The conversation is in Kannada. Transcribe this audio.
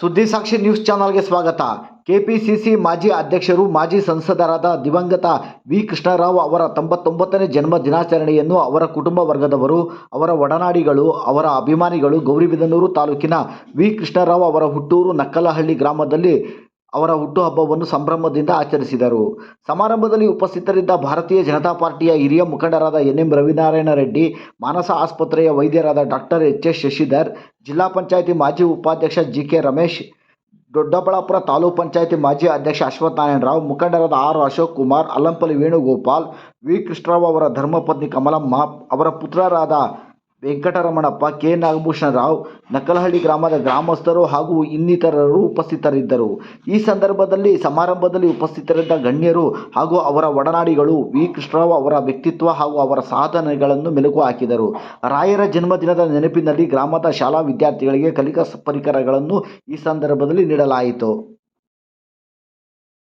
ಸುದ್ದಿ ಸಾಕ್ಷಿ ನ್ಯೂಸ್ ಚಾನಲ್ಗೆ ಸ್ವಾಗತ. ಕೆಪಿಸಿಸಿ ಮಾಜಿ ಅಧ್ಯಕ್ಷರು, ಮಾಜಿ ಸಂಸದರಾದ ದಿವಂಗತ ವಿ. ಕೃಷ್ಣರಾವ್ ಅವರ ತೊಂಬತ್ತೊಂಬತ್ತನೇ ಜನ್ಮ ದಿನಾಚರಣೆಯನ್ನು ಅವರ ಕುಟುಂಬ ವರ್ಗದವರು, ಅವರ ಒಡನಾಡಿಗಳು, ಅವರ ಅಭಿಮಾನಿಗಳು ಗೌರಿಬಿದನೂರು ತಾಲೂಕಿನ ವಿ. ಕೃಷ್ಣರಾವ್ ಅವರ ಹುಟ್ಟೂರು ನಕ್ಕಲಹಳ್ಳಿ ಗ್ರಾಮದಲ್ಲಿ ಅವರ ಹುಟ್ಟುಹಬ್ಬವನ್ನು ಸಂಭ್ರಮದಿಂದ ಆಚರಿಸಿದರು. ಸಮಾರಂಭದಲ್ಲಿ ಉಪಸ್ಥಿತರಿದ್ದ ಭಾರತೀಯ ಜನತಾ ಪಾರ್ಟಿಯ ಹಿರಿಯ ಮುಖಂಡರಾದ ಎನ್ ಎಂ ರವಿನಾರಾಯಣ ರೆಡ್ಡಿ, ಮಾನಸ ಆಸ್ಪತ್ರೆಯ ವೈದ್ಯರಾದ ಡಾಕ್ಟರ್ ಎಚ್ ಎಸ್ ಶಶಿಧರ್, ಜಿಲ್ಲಾ ಪಂಚಾಯಿತಿ ಮಾಜಿ ಉಪಾಧ್ಯಕ್ಷ ಜಿ ಕೆ ರಮೇಶ್, ದೊಡ್ಡಬಳ್ಳಾಪುರ ತಾಲೂಕು ಪಂಚಾಯಿತಿ ಮಾಜಿ ಅಧ್ಯಕ್ಷ ಅಶ್ವಥ್ ನಾರಾಯಣ ರಾವ್ ಮುಖಂಡರಾದ ಆರ್ ಅಶೋಕ್ ಕುಮಾರ್, ಅಲ್ಲಂಪಲ್ಲಿ ವೇಣುಗೋಪಾಲ್, ವಿ ಕೃಷ್ಣರಾವ್ ಅವರ ಧರ್ಮಪತ್ನಿ ಕಮಲಮ್ಮ, ಅವರ ಪುತ್ರರಾದ ವೆಂಕಟರಮಣಪ್ಪ, ಕೆ. ನಾಗಭೂಷಣ ರಾವ್ ನಕಲಹಳ್ಳಿ ಗ್ರಾಮದ ಗ್ರಾಮಸ್ಥರು ಹಾಗೂ ಇನ್ನಿತರರು ಉಪಸ್ಥಿತರಿದ್ದರು. ಈ ಸಂದರ್ಭದಲ್ಲಿ ಸಮಾರಂಭದಲ್ಲಿ ಉಪಸ್ಥಿತರಿದ್ದ ಗಣ್ಯರು ಹಾಗೂ ಅವರ ಒಡನಾಡಿಗಳು ವಿ. ಕೃಷ್ಣರಾವ್ ಅವರ ವ್ಯಕ್ತಿತ್ವ ಹಾಗೂ ಅವರ ಸಾಧನೆಗಳನ್ನು ಮೆಲುಕು ಹಾಕಿದರು. ರಾಯರ ಜನ್ಮದಿನದ ನೆನಪಿನಲ್ಲಿ ಗ್ರಾಮದ ಶಾಲಾ ವಿದ್ಯಾರ್ಥಿಗಳಿಗೆ ಕಲಿಕಾ ಪರಿಕರಗಳನ್ನು ಈ ಸಂದರ್ಭದಲ್ಲಿ ನೀಡಲಾಯಿತು.